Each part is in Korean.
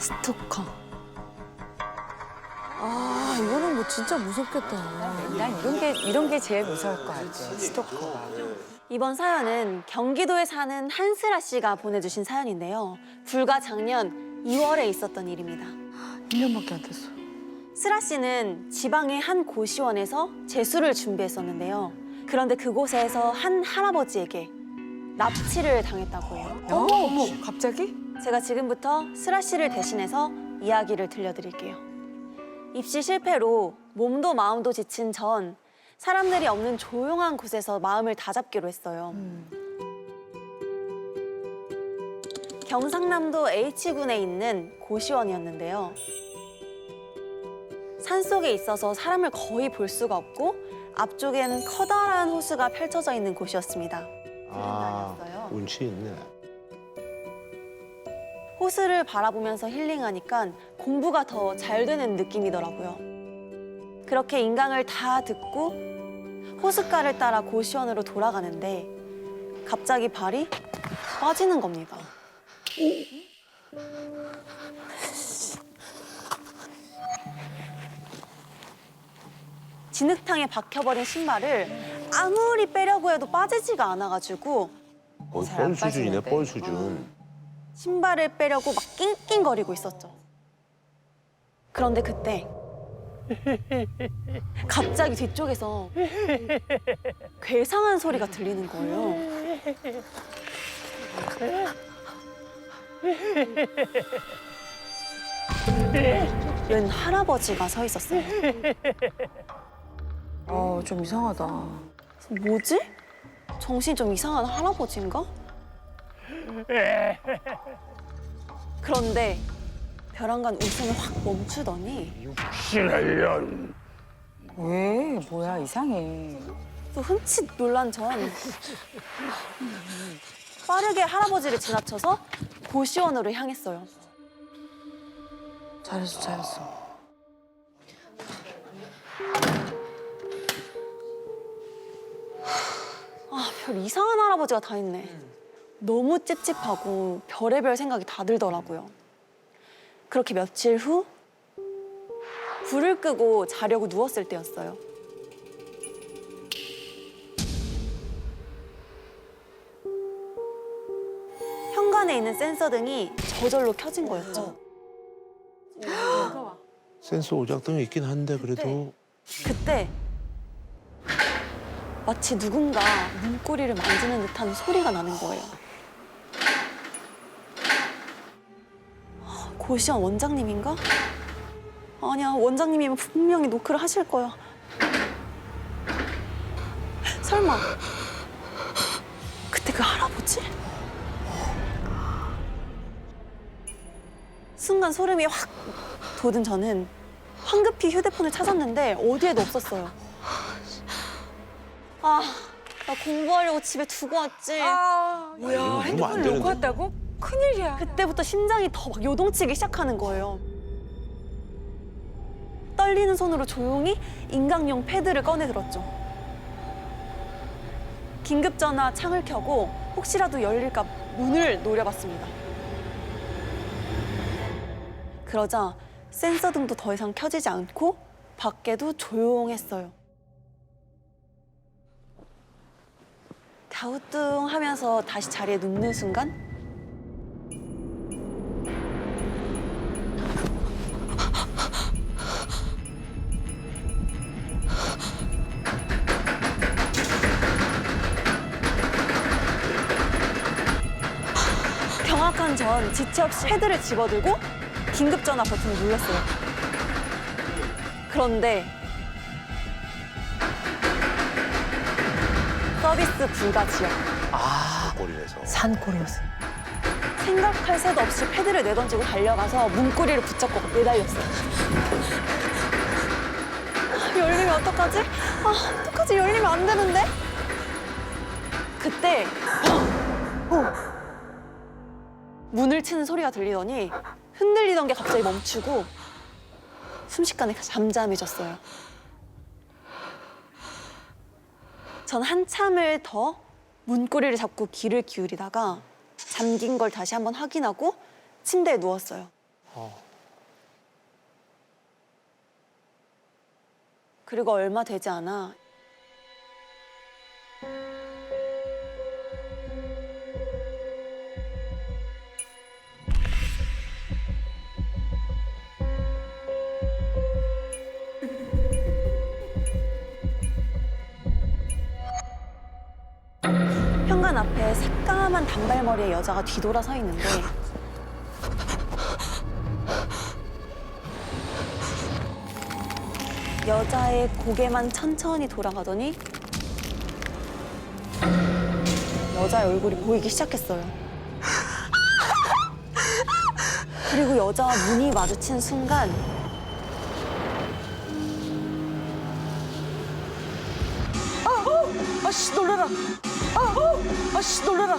스토커. 아 이거는 뭐 진짜 무섭겠다. 난 이런 게 이런 게 제일 무서울 것 같아. 스토커가. 이번 사연은 경기도에 사는 한슬아 씨가 보내주신 사연인데요. 불과 작년 2월에 있었던 일입니다. 1년밖에 안 됐어. 슬아 씨는 지방의 한 고시원에서 재수를 준비했었는데요. 그런데 그곳에서 한 할아버지에게 납치를 당했다고 해요. 어머 어머 갑자기? 제가 지금부터 슬아 씨를 대신해서 이야기를 들려드릴게요. 입시 실패로 몸도 마음도 지친 전 사람들이 없는 조용한 곳에서 마음을 다잡기로 했어요. 경상남도 H군에 있는 고시원이었는데요. 산 속에 있어서 사람을 거의 볼 수가 없고 앞쪽에는 커다란 호수가 펼쳐져 있는 곳이었습니다. 아. 운치 있네. 호수를 바라보면서 힐링하니까 공부가 더 잘 되는 느낌이더라고요. 그렇게 인강을 다 듣고 호숫가를 따라 고시원으로 돌아가는데 갑자기 발이 빠지는 겁니다. 진흙탕에 박혀버린 신발을 아무리 빼려고 해도 빠지지가 않아가지고 거의 뻘 수준이네. 뻘 수준. 신발을 빼려고 막 낑낑거리고 있었죠. 그런데 그때 갑자기 뒤쪽에서 괴상한 소리가 들리는 거예요. 웬 할아버지가 서 있었어요. 어좀 이상하다. 뭐지? 정신 좀 이상한 할아버지인가? 그런데 벼랑간 웃음을 확 멈추더니 왜? 뭐야 이상해. 또 흠칫 놀란 전 빠르게 할아버지를 지나쳐서 고시원으로 향했어요. 잘했어 잘했어. 아, 별 이상한 할아버지가 다 있네. 너무 찝찝하고 별의별 생각이 다 들더라고요. 그렇게 며칠 후 불을 끄고 자려고 누웠을 때였어요. 현관에 있는 센서 등이 저절로 켜진 거였죠. 센서 오작동이 있긴 한데 그래도 그때 마치 누군가 문고리를 만지는 듯한 소리가 나는 거예요. 고시원 원장님인가? 아니야, 원장님이면 분명히 노크를 하실 거야. 설마 그때 그 할아버지? 순간 소름이 확 돋은 저는 황급히 휴대폰을 찾았는데 어디에도 없었어요. 아, 나 공부하려고 집에 두고 왔지. 아 뭐야 안 핸드폰 되는데. 놓고 왔다고? 큰일이야. 그때부터 심장이 더 막 요동치기 시작하는 거예요. 떨리는 손으로 조용히 인강용 패드를 꺼내 들었죠. 긴급 전화 창을 켜고 혹시라도 열릴까 문을 노려봤습니다. 그러자 센서 등도 더 이상 켜지지 않고 밖에도 조용했어요. 갸우뚱 하면서 다시 자리에 눕는 순간 전 지체 없이 헤드를 집어들고 긴급 전화 버튼을 눌렀어요. 그런데 서비스 불가 지역. 꼬리에서. 산골이었어. 생각할 새도 없이 패드를 내던지고 달려가서 문고리를 붙잡고 매달렸어요. 아, 열리면 어떡하지? 아, 어떡하지? 열리면 안 되는데? 그때 어! 문을 치는 소리가 들리더니 흔들리던 게 갑자기 멈추고 순식간에 잠잠해졌어요. 전 한참을 더 문고리를 잡고 귀를 기울이다가 잠긴 걸 다시 한번 확인하고 침대에 누웠어요. 그리고 얼마 되지 않아 현관 앞에 새까만 단발머리의 여자가 뒤돌아 서 있는데 여자의 고개만 천천히 돌아가더니 여자의 얼굴이 보이기 시작했어요. 그리고 여자와 눈이 마주친 순간 아씨 놀래라. 아, 어, 아씨 놀래라.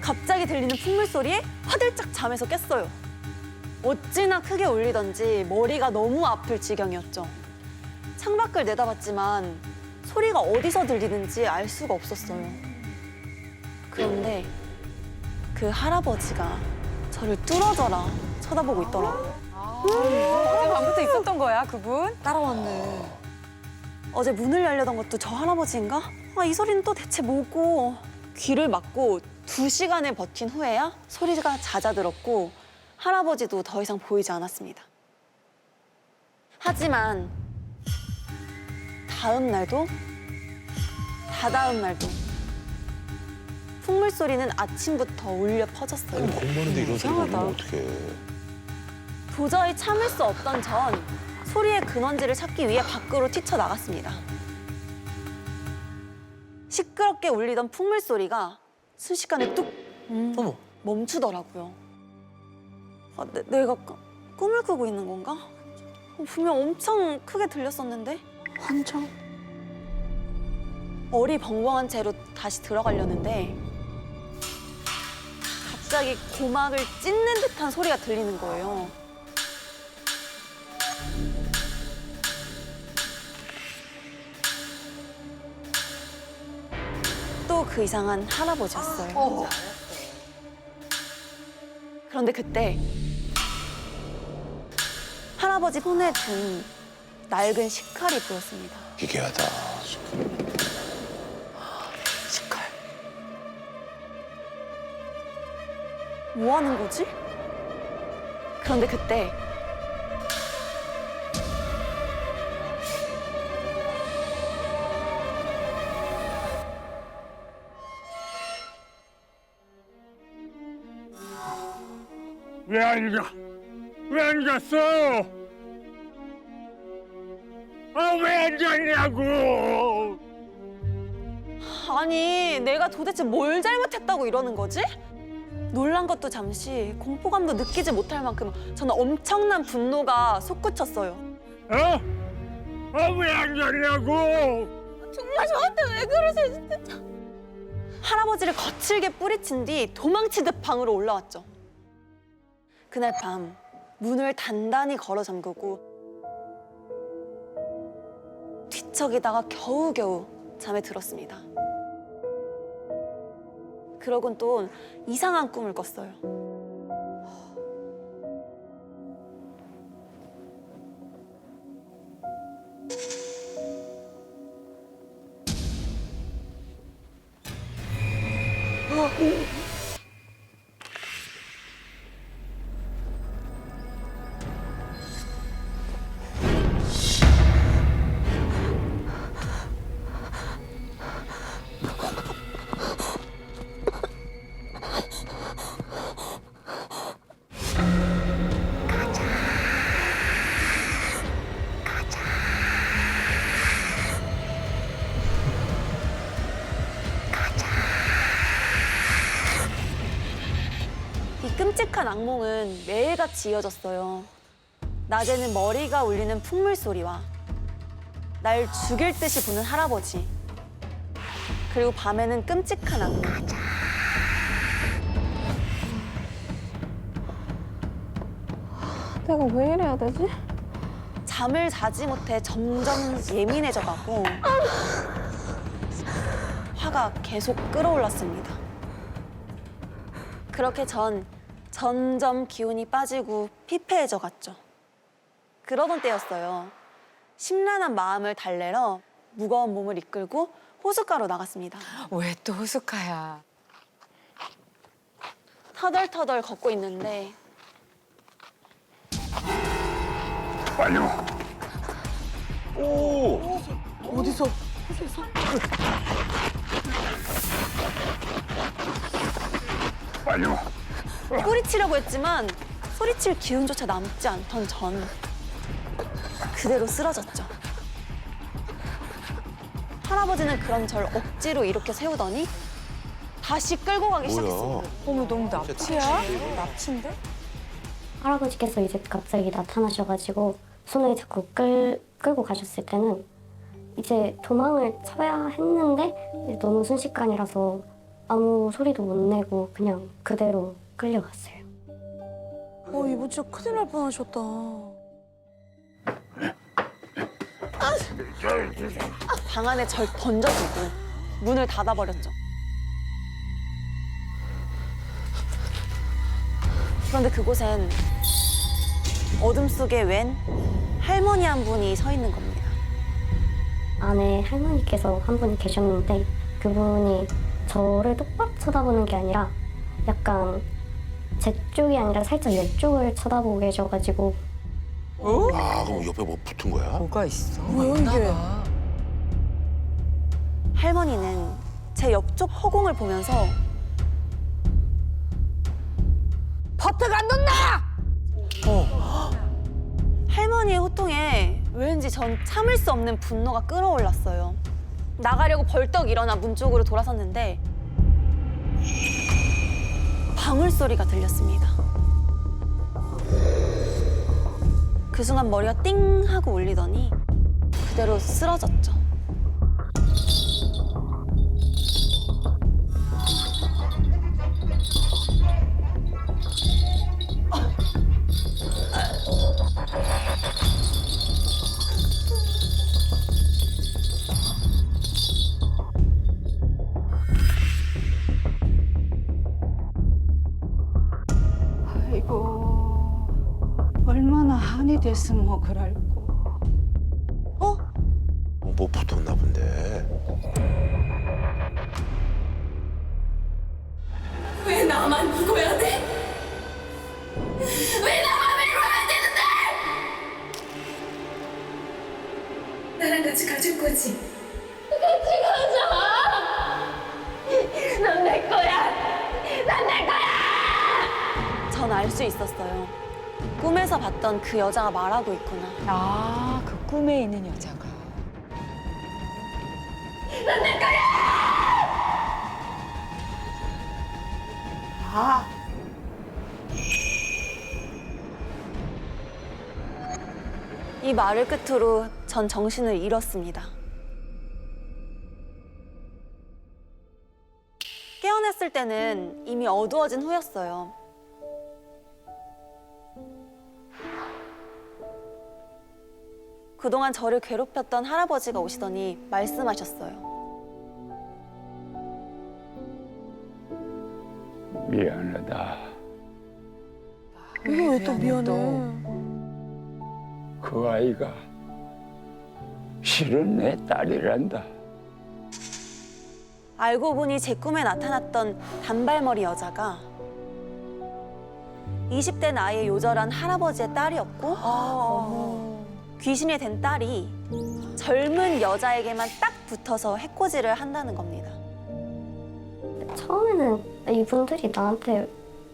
갑자기 들리는 풍물 소리에 화들짝 잠에서 깼어요. 어찌나 크게 울리던지 머리가 너무 아플 지경이었죠. 창밖을 내다봤지만 소리가 어디서 들리는지 알 수가 없었어요. 그런데 그 할아버지가 저를 뚫어져라 쳐다보고 있더라고요. 어제 밤부터 있었던 거야 그분? 따라왔네. 어제 문을 열려던 것도 저 할아버지인가? 아, 이 소리는 또 대체 뭐고? 귀를 막고 두 시간을 버틴 후에야 소리가 잦아들었고 할아버지도 더 이상 보이지 않았습니다. 하지만 다음 날도 다다음 날도 풍물 소리는 아침부터 울려 퍼졌어요. 아니 공무원인데 이런 소리가 이상하다. 어떡해. 도저히 참을 수 없던 전 소리의 근원지를 찾기 위해 밖으로 뛰쳐나갔습니다. 시끄럽게 울리던 풍물 소리가 순식간에 뚝 어머. 멈추더라고요. 아, 내, 내가 꾸- 꿈을 꾸고 있는 건가? 어, 분명 엄청 크게 들렸었는데 환청? 어리벙벙한 채로 다시 들어가려는데 갑자기 고막을 찢는 듯한 소리가 들리는 거예요. 그 이상한 할아버지였어요. 그런데 그때 할아버지 손에 든 낡은 식칼이 보였습니다. 기괴하다. 식칼. 뭐 하는 거지? 그런데 그때 왜 안 가? 왜 안 갔어? 아, 왜 안 갔냐고! 아니 내가 도대체 뭘 잘못했다고 이러는 거지? 놀란 것도 잠시 공포감도 느끼지 못할 만큼 저는 엄청난 분노가 솟구쳤어요. 어? 아, 왜 안 갔냐고! 정말 저한테 왜 그러세요 진짜. 할아버지를 거칠게 뿌리친 뒤 도망치듯 방으로 올라왔죠. 그날 밤 문을 단단히 걸어 잠그고 뒤척이다가 겨우겨우 잠에 들었습니다. 그러곤 또 이상한 꿈을 꿨어요. 이 끔찍한 악몽은 매일같이 이어졌어요. 낮에는 머리가 울리는 풍물 소리와 날 죽일 듯이 보는 할아버지. 그리고 밤에는 끔찍한 악몽. 내가 왜 이래야 되지? 잠을 자지 못해 점점 예민해져 가고 화가 계속 끌어올랐습니다. 그렇게 전 점점 기운이 빠지고 피폐해져 갔죠. 그러던 때였어요. 심란한 마음을 달래러 무거운 몸을 이끌고 호숫가로 나갔습니다. 왜 또 호숫가야? 터덜터덜 걷고 있는데 빨리 와. 오! 어디서? 빨리 와. 소리치려고 했지만 소리칠 기운조차 남지 않던 전 그대로 쓰러졌죠. 할아버지는 그런 절 억지로 이렇게 세우더니 다시 끌고 가기 시작했습니다. 뭐야? 어머 너무 납치야? 납치인데? 할아버지께서 이제 갑자기 나타나셔가지고 손을 자꾸 끌, 끌고 가셨을 때는 이제 도망을 쳐야 했는데 이제 너무 순식간이라서 아무 소리도 못 내고 그냥 그대로 끌려갔어요. 어 이분 진짜 큰일 날 뻔하셨다. 방 안에 절 던져두고 문을 닫아버렸죠. 그런데 그곳엔 어둠 속에 웬 할머니 한 분이 서 있는 겁니다. 안에 할머니께서 한 분이 계셨는데 그분이 저를 똑바로 쳐다보는 게 아니라 약간 제 쪽이 아니라 살짝 옆 쪽을 쳐다보고 계셔가지고 아, 그럼 옆에 뭐 붙은 거야? 뭐가 있어? 뭐야. 할머니는 제 옆쪽 허공을 보면서 버튼 안 놓나? 할머니의 호통에 왠지 전 참을 수 없는 분노가 끌어올랐어요. 나가려고 벌떡 일어나 문 쪽으로 돌아섰는데 방울 소리가 들렸습니다. 그 순간 머리가 띵 하고 울리더니 그대로 쓰러졌죠. 한이 됐으면 그럴고 어, 뭐 붙었나 본데. 왜 나만 죽어야 돼? 왜 나만 외로워야 되는데? 나랑 같이 가줄 거지? 같이 가자! 넌 내 거야! 난내 거야! 전 알 수 있었어요. 꿈에서 봤던 그 여자가 말하고 있구나. 아, 그 꿈에 있는 여자가. 이 말을 끝으로 전 정신을 잃었습니다. 깨어났을 때는 이미 어두워진 후였어요. 그동안 저를 괴롭혔던 할아버지가 오시더니 말씀하셨어요. 미안하다. 이거 왜또 미안해, 또. 미안해? 그 아이가 실은 내 딸이란다. 알고 보니 제 꿈에 나타났던 단발머리 여자가 20대 나이의 요절한 할아버지의 딸이었고 귀신이 된 딸이 젊은 여자에게만 딱 붙어서 해코지를 한다는 겁니다. 처음에는 이분들이 나한테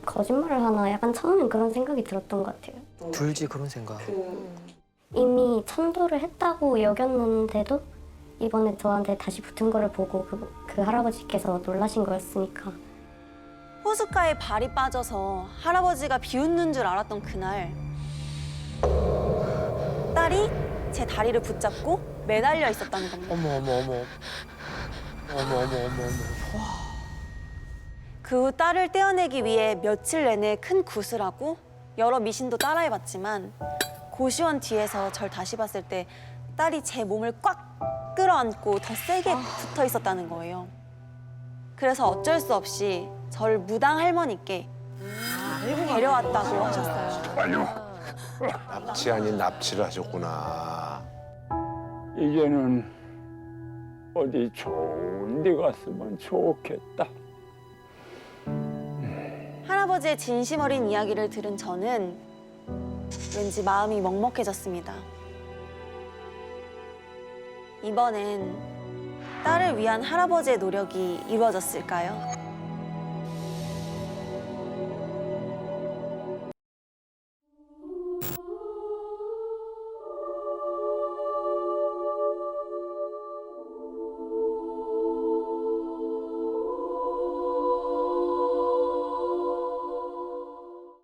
거짓말을 하나 약간 처음엔 그런 생각이 들었던 것 같아요. 들지 그런 생각. 이미 천도를 했다고 여겼는데도 이번에 저한테 다시 붙은 거를 보고 그, 그 할아버지께서 놀라신 거였으니까 호숫가에 발이 빠져서 할아버지가 비웃는 줄 알았던 그날 딸이 제 다리를 붙잡고 매달려 있었다는 겁니다. 어머 어머 어머. 어머 어머 어머 어머. 그 후 딸을 떼어내기 위해 며칠 내내 큰 굿을 하고 여러 미신도 따라해봤지만 고시원 뒤에서 절 다시 봤을 때 딸이 제 몸을 꽉 끌어안고 더 세게 붙어 있었다는 거예요. 그래서 어쩔 수 없이 절 무당 할머니께 달려왔다고 하셨어요. 빨리 납치 아닌 납치를 하셨구나. 이제는 어디 좋은 데 갔으면 좋겠다. 할아버지의 진심 어린 이야기를 들은 저는 왠지 마음이 먹먹해졌습니다. 이번엔 딸을 위한 할아버지의 노력이 이루어졌을까요?